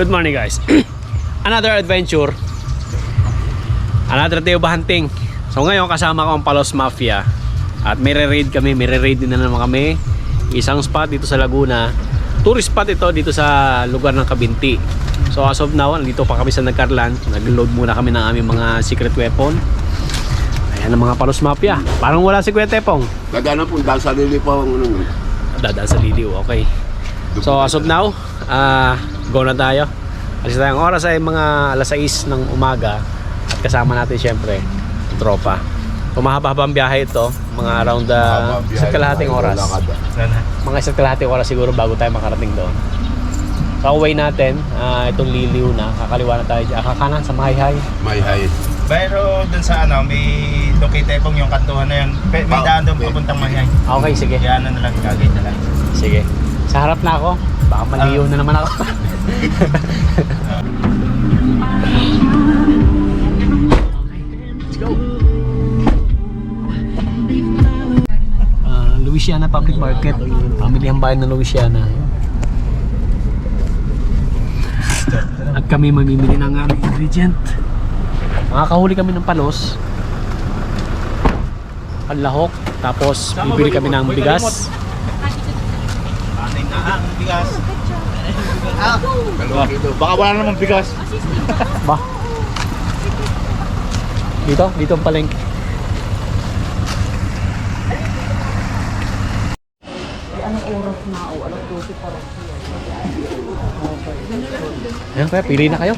Good morning guys. Another adventure. Another day of hunting. So ngayon kasama ko ang Palos Mafia. At may raid kami, may raid din na naman kami. Isang spot dito sa Laguna. Tourist spot ito dito sa lugar ng Kabinti. So as of now, dito pa kami sa Nagkarlan. Nag-load muna kami ng aming mga secret weapon. Ayan ang mga Palos Mafia. Parang wala si Kuya Tepong. Gagana po, dahil sa lili po ang ano. Dadaan sa liliw, okay. So as of now, ah go na tayo. Alis tayo. Ang oras ay mga alas 6 ng umaga at kasama natin syempre tropa. So mahaba-haba ang biyahe ito, mga around the sa kalahating oras. Mga isa't kalahating oras siguro bago tayo makarating doon. Sa way natin, ah, itong liliw na, kakaliwa na tayo dyan. Ah, kakanan sa Mahayhay. May hay. Pero dun sa ano, may Lokitepong yung kantuhan na yun. May Ah, daan doon okay. papuntang Mayay. Okay, sige. Ano na lang, gagay na lang. Sige. Sa harap na ako. Baka maliw na naman ako. Let's go. Ah, Louisiana Public Market. Pamilihang bayan ng Louisiana. At kami mamimili ng aming ingredient. Makakahuli kami ng palos. Panlahok. Tapos bibili kami ng bigas. Ating na ang bigas. Dalawang kilo. Baka wala namang bigas. Ba? Dito? Dito ang palengke. Ayan kaya, pili na kayo.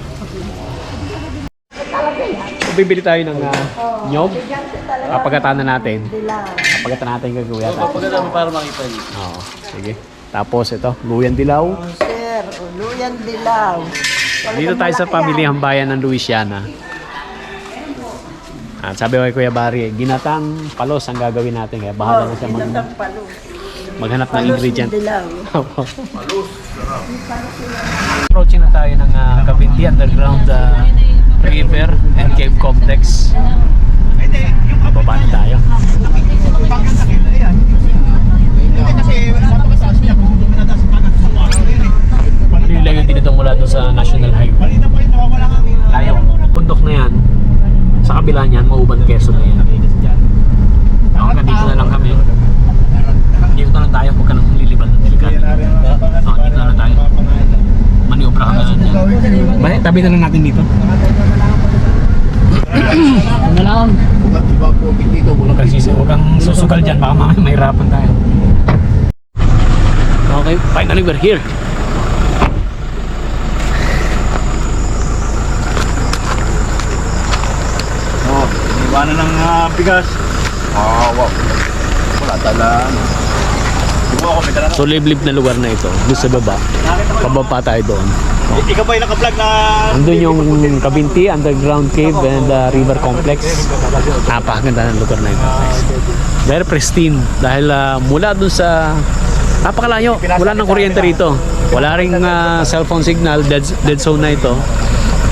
Bibili tayo ng uh, nyog. Kapagatan na natin. Kapagatan natin yung gagawin natin. Pagkata mo para makita niyo. Oo, sige. Tapos ito, luyan dilaw. Sir, uluyan dilaw. Dito tayo sa pamilihang bayan ng Louisiana. At sabi ko kay Kuya Barry, ginatang palos ang gagawin natin. Kaya bahala na siya mag, palos. maghanap ng Palos ingredient. dilaw. Approaching na tayo ng uh, Cavite Underground ah, River and Cave Complex. Bababa na tayo. Kasi napakataas niya kung pinataas pa ng Lilayo din ito mula doon sa National Highway. Layo. Bundok na yan. Sa kabila niyan, Mauban Quezon na yan. Hanggang dito na lang kami. Dito na lang tayo, huwag ka nang liliban ng delikado. Oh, dito na lang tayo. Maniobra ka na dyan. Bale, tabi na lang natin dito. Ano na lang? Bukat iba po, dito mo Huwag kang, susugal dyan, baka mamaya mahirapan tayo. Okay, finally we're here. Oh, iwanan ng ah, bigas. Ah, wow. Wala tala. Di ba ako may dala? So liblib na lugar na ito, doon sa baba. Pababa tayo doon. Ikaw ba yung naka-vlog na... Andun yung Kabinti, Underground Cave and uh, River Complex. Napakaganda ng lugar na ito. Very pristine dahil uh, mula dun sa napakalayo, wala nang kuryente rito. Wala ring uh, cellphone signal, dead, dead zone na ito.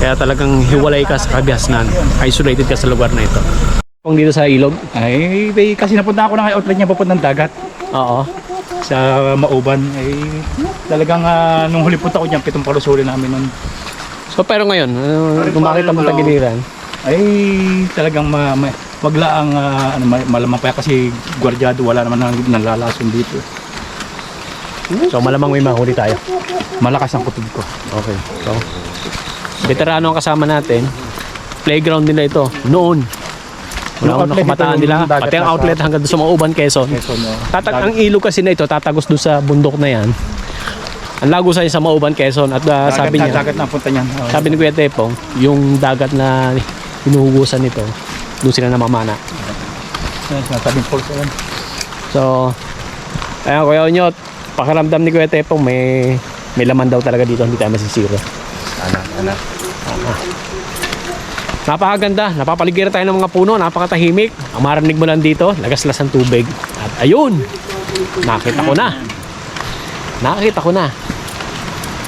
Kaya talagang hiwalay ka sa kabiasnan. Isolated ka sa lugar na ito. Kung dito sa ilog? Ay, kasi napunta ako na outlet niya papuntang dagat Oo. Sa Mauban. Ay, talagang ah, nung huli punta ko diyan, pitong palusuli namin nun. So pero ngayon, uh, kung makita mo tagiliran, Ay, talagang ma, ma, magla ang ah, ano, ma- malamang pa kasi gwardyado, wala naman nang nalalason dito. so malamang may mahuli tayo. Malakas ang kutub ko. Okay. So, veterano ang kasama natin. Playground nila ito. Noon. Wala akong ito, nila. Pati ang outlet hanggang doon sa Mauban, Quezon. Quezon, no? Tatag ang ilog kasi na ito, tatagos doon sa bundok na yan. Ang lago sa sa Mauban, Quezon. At uh, Dagat sabi na, niya, dagat na punta niyan. Oh. sabi ni Kuya Tepong, yung dagat na hinuhugusan nito, doon sila namamana. Sinasabing yan. So, ayan Kuya Onyot, pakiramdam ni Kuya Tepong, may, may laman daw talaga dito, hindi tayo masisira. Anak, anak. Napakaganda. Napapaligiran tayo ng mga puno. Napakatahimik. Ang marinig mo lang dito, lagaslas ng tubig. At ayun, nakita ko na. Nakita ko na.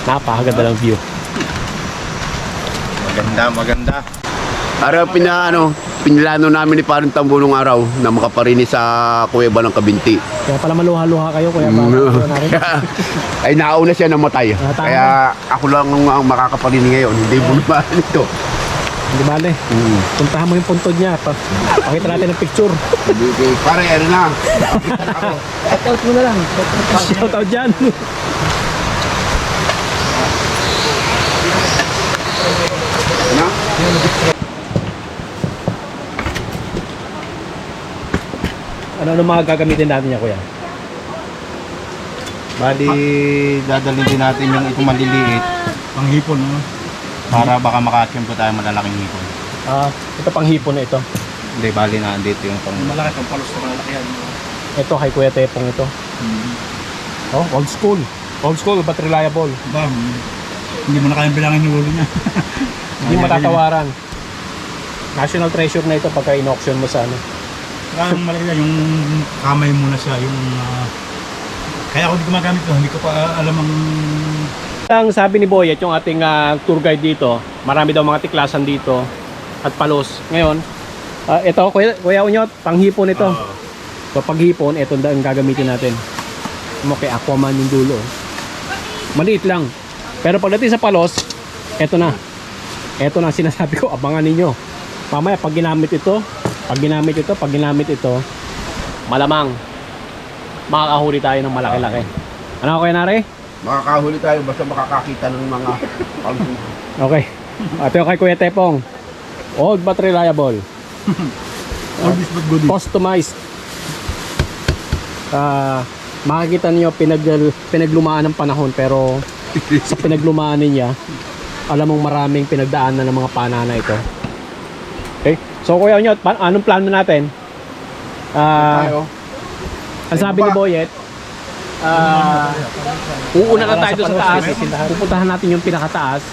Napakaganda ng view. Maganda, maganda. Para pina, ano, pinilano namin ni Parang Tambo nung araw na makaparinis sa kuweba ng Kabinti. Kaya pala maluha-luha kayo, kuya ba? Ay, nauna siya namatay. Ah, tama. Kaya ako lang ang makakaparinig ngayon. Hindi mo naman ito. Hindi bale. Hmm. Puntahan mo yung puntod niya. Pa pakita natin ng picture. Parang ano na. Shoutout mo na lang. Shoutout dyan. Ano? ano ano mga gagamitin natin niya, kuya? Bali, dadalhin din natin yung itong maliliit Panghipon, no? Para baka makakyan po tayo malalaking hipon. Ah, ito pang hipon na ito. Hindi, bali na dito yung pang... Malaki pang palos na malaki yan. Ito kay Kuya Tepong ito. Oh, old school. Old school but reliable. Ba, hindi mo na kayang bilangin yung ulo niya. Hindi matatawaran. National treasure na ito pagka in-auction mo sa ano. Kaya ang malaki yan, yung kamay mo na siya, yung... ah, kaya ako di gumagamit to, hindi ko pa alam ang... Ang sabi ni Boyet, yung ating ah, tour guide dito, marami daw mga tiklasan dito at palos. Ngayon, ah, ito, Kuya, Kuya Unyot, panghipon ito. So paghipon, ito ang gagamitin natin. Mo kay Aquaman yung dulo. Maliit lang. Pero pagdating sa palos, ito na. Ito na sinasabi ko, abangan ninyo. Mamaya pag ginamit ito, pag ginamit ito, pag ginamit ito, malamang makakahuli tayo ng malaki-laki. Ano Kuya Nare? Makakahuli tayo basta makakakita ng mga Okay. Ito yung kay Kuya Tepong. Old but reliable. All this but goodies. Customized. Ah, makikita niyo pinag pinaglumaan ng panahon pero sa pinaglumaan niya, alam mong maraming pinagdaanan ng mga panana ito. Okay? So Kuya Onyot, anong plano natin? Ah, tayo. ang sabi ni Boyet, ah, uuna na tayo sa taas. Pupuntahan natin yung pinakataas,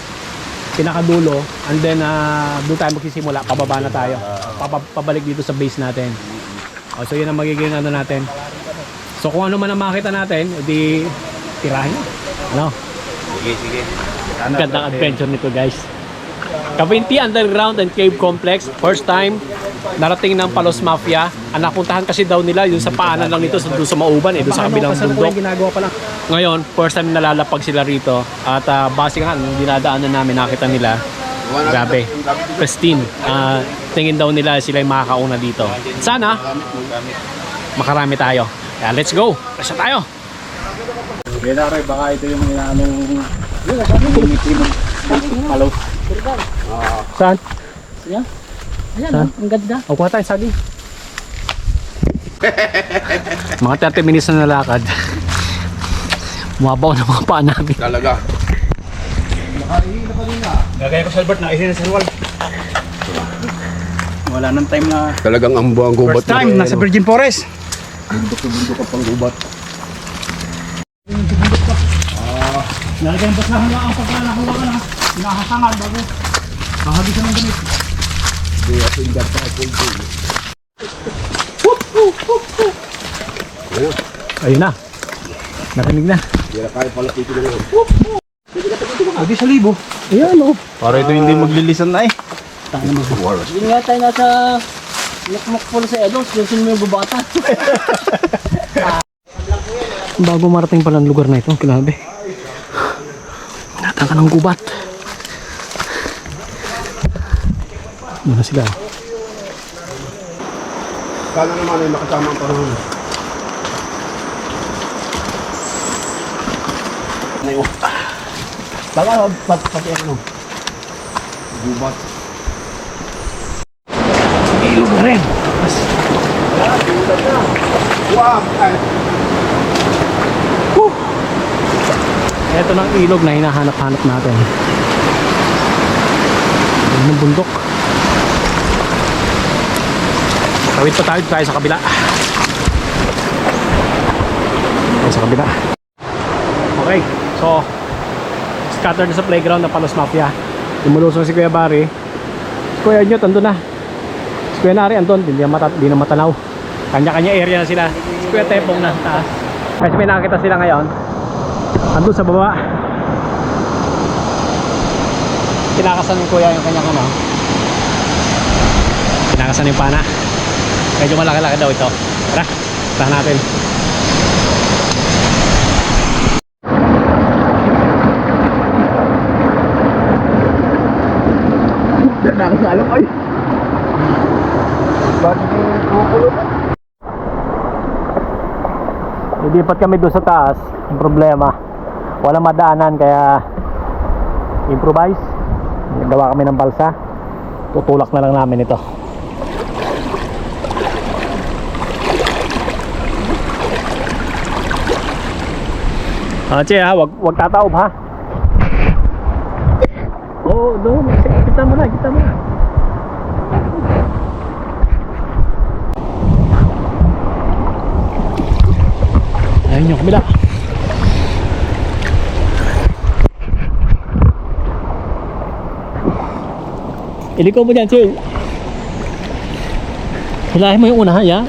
pinakadulo, and then ah, doon tayo magsisimula. Pababa na tayo. Paba- pabalik dito sa base natin. O, so yun ang magiging ano natin. So kung ano man ang makita natin, edi tirahin. Ano? Sige, sige. Ang gandang adventure nito guys. Cavinti Underground and Cave Complex, first time narating ng Palos Mafia. Ang napuntahan kasi daw nila yung sa paanan lang nito sa doon sa Mauban eh, doon sa kabilang bundok. Ngayon, first time nalalapag sila rito at uh, base nga nung dinadaanan namin nakita nila Grabe. Pristine. Ah, tingin daw nila sila yung makakauna dito. Sana makarami tayo. Kaya let's go. Presya tayo. Genare, baka ito yung inaanong... Saan? Ayan, oh, ang ganda. O, kuha tayo saging. mga 30 minutes na nalakad. Mabaw na mga paa namin. Talaga. Gagaya ko sa Albert na isin sa Rual. Wala nang time na... Talagang ambo ang gubat First time, nasa Virgin Forest. Bundok-bundok ka pang gubat. Nalagyan basahan lang ang pagkakakuha ka na. Pinahasangan bago. Kahagisan ng damit. Ayun na. Narinig na. Hindi na kaya pala tito na yun. Pwede sa libo. Ayan o. Para ito hindi maglilisan na eh. Hindi nga tayo nasa Lakmak po sa Edos, yung mo yung bubata. Bago marating pala ang lugar na ito. Grabe. Natang ka ng gubat. Muna sila. Sana naman ay makasama ang panahon. Baka pat pati ano. Gubat. Ilog na rin. Wow! Ay, Ito ng ilog na hinahanap-hanap natin. Yung bundok. Tawid pa tayo tayo sa kabila. Tayo sa kabila. Okay, so scattered na sa playground ng Palos Mafia. Lumulusong si Kuya Barry. Kuya Nyot, andun na. Si Kuya Nari, andun. Hindi na, mata, hindi na matanaw. Kanya-kanya area na sila. Si Kuya Tepong na taas. Kasi may nakita sila ngayon. Andun sa baba. Kinakasan ni Kuya yung kanyang ano. Kinakasan yung pana. Medyo malaki-laki daw ito. Tara, tahan natin. Nakakasalo ay. Bakit yung kukulot? Lilipat kami doon sa taas. Ang problema, walang madaanan kaya improvise. Gawa kami ng balsa. Tutulak na lang namin ito. Ah, che ha, wag wag tataob ha. Oo, oh, doon. Kita mo kita mo na. Ayun yung kabila. Iliko mo dyan, Sil. Hilahin mo yung una, ha? Yan.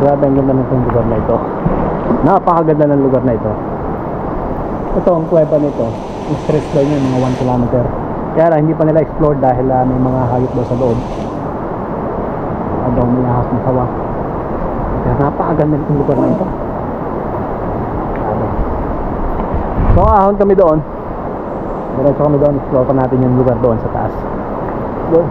Grabe ang ganda ng lugar na ito. Napakaganda ng lugar na ito. Ito ang kuweba nito. Yung stress daw niya, mga 1 kilometer. Kaya lang, hindi pa nila explore dahil ah, may mga hayop daw sa loob. Ano may ahas na sawa. Kaya napakaganda nitong lugar na ito. So ahon kami doon. Diretso kami doon. Explore pa natin yung lugar doon sa taas. Go.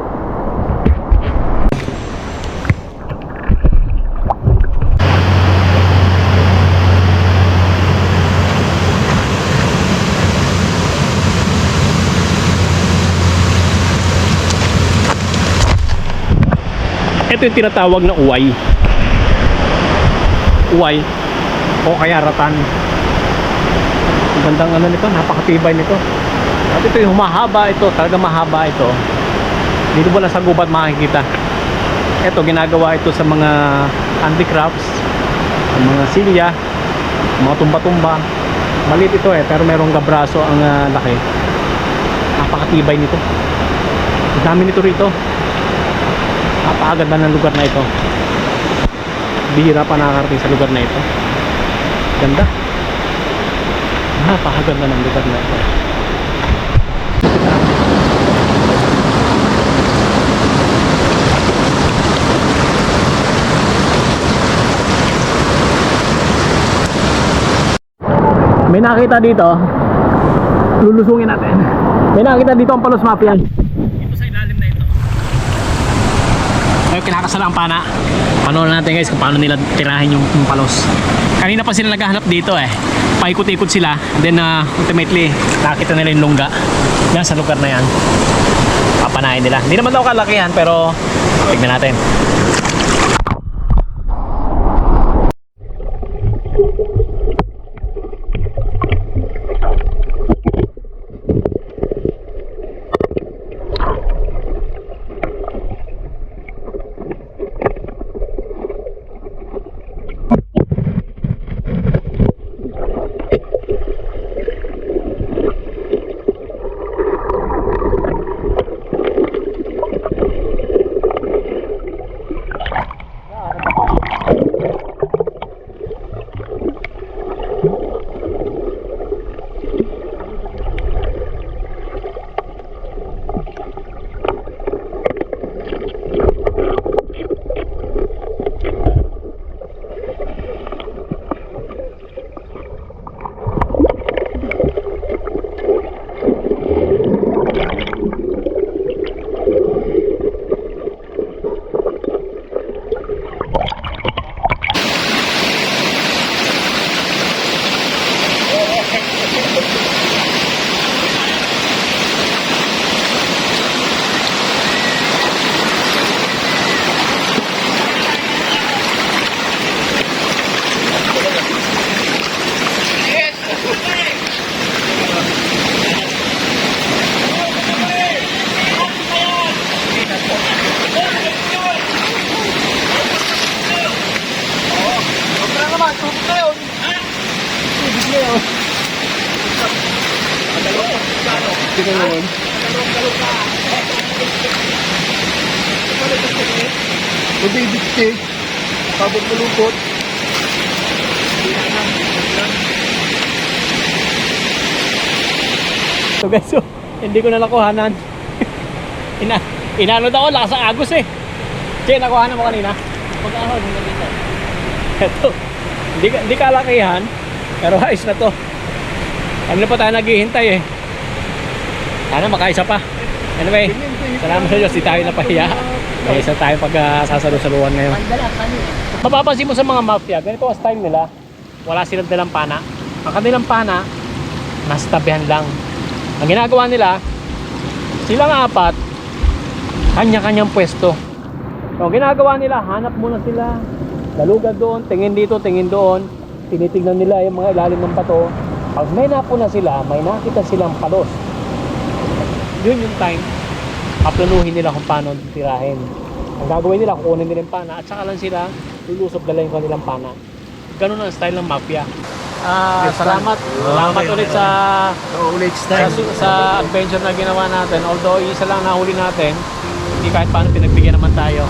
Ito yung tinatawag na uway. Uway o kaya ratan. Ang gandang ano nito, napakatibay nito. At ito yung humahaba ito, talaga mahaba ito. Dito lang sa gubat makikita. Ito, ginagawa ito sa mga handicrafts, ang mga silya, mga tumba-tumba. Maliit ito eh, pero merong gabraso ang ah, laki. Napakatibay nito. Ang dami nito rito. Napakaganda ng lugar na ito. Bihira pa nakakarating sa lugar na ito. Ganda. Napakaganda ng lugar na ito. May nakita dito. Lulusungin natin. May nakita dito ang Palos Mafia. Dito sa ilalim na ito. Ayun, kinakasala ang pana. Panoorin natin guys kung paano nila tirahin yung, yung palos. Kanina pa sila naghahanap dito eh. Paikot-ikot sila. Then uh, ultimately, nakita nila yung lungga. Yan sa lugar na yan. Papanahin nila. Hindi naman daw kalakihan pero tignan natin. Natin ngayon. Mabibigti. Pabot malupot. So guys, so, hindi ko na nakuhanan. Ina inano daw ako, lakas ang agos eh. Kaya nakuhanan mo kanina. Pag-ahon, hanggang dito. Ito. Hindi, ka- hindi kalakihan. Pero ayos na to. Ano pa tayo naghihintay eh. Sana makaisa pa. Anyway, salamat sa Diyos. Di tayo napahiya. May isa tayo pag uh, ngayon. Mandala, kano eh. Mapapansin mo sa mga mafia, ganito ang style nila. Wala silang dalang pana. Ang kanilang pana, nasa tabihan lang. Ang ginagawa nila, silang apat, kanya-kanyang pwesto. So, ginagawa nila, hanap muna sila, dalugad doon, tingin dito, tingin doon, tinitignan nila yung mga ilalim ng bato. Pag may napuna sila, may nakita silang palos. Yun yung time, paplanuhin nila kung paano tirahin. Ang gagawin nila, kukunin nila yung pana at saka lang sila lulusob dala yung kanilang pana. Ganun ang style ng mafia. Ah, salamat. Salamat ulit sa So, next sa, sa adventure na ginawa natin. Although isa lang nahuli natin, hindi kahit paano pinagbigyan naman tayo.